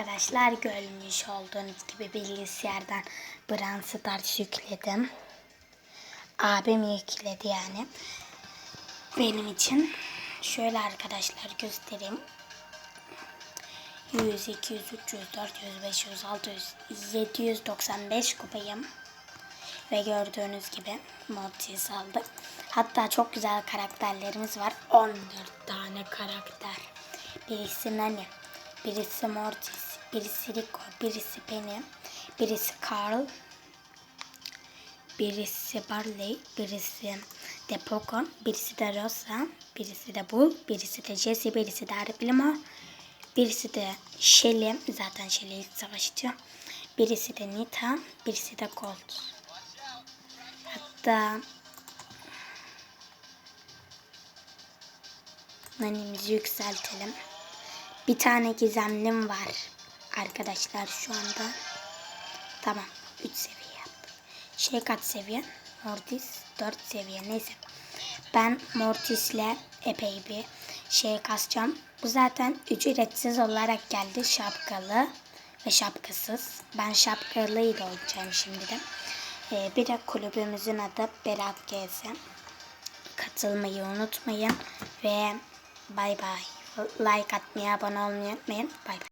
Arkadaşlar görmüş olduğunuz gibi bilgisayardan Brawl yükledim. Abim yükledi yani. Benim için. Şöyle arkadaşlar göstereyim. 100, 200, 300, 400, 500, 600, 795 kupayım. Ve gördüğünüz gibi Mortis aldık. Hatta çok güzel karakterlerimiz var. 14 tane karakter. Birisi Nani, birisi Mortis, birisi Rico, birisi Penny, birisi Carl, birisi Barley, birisi de Poco, birisi de Rosa, birisi de Bull, birisi de Jesse, birisi de Arplimo, birisi de Shelly, zaten Shelly ilk savaşçı, birisi de Nita, birisi de Colt. Hatta Nanimizi yükseltelim. Bir tane gizemlim var. Arkadaşlar şu anda. Tamam. 3 seviye yaptık. Şey kaç seviye? Mortis 4 seviye. Neyse. Ben Mortis'le epey bir şey kasacağım. Bu zaten ücretsiz olarak geldi. Şapkalı ve şapkasız. Ben şapkalıyla olacağım şimdi de. Ee, bir de kulübümüzün adı Berat GS. Katılmayı unutmayın ve bay bay. Like atmayı, abone olmayı unutmayın. Bay bay.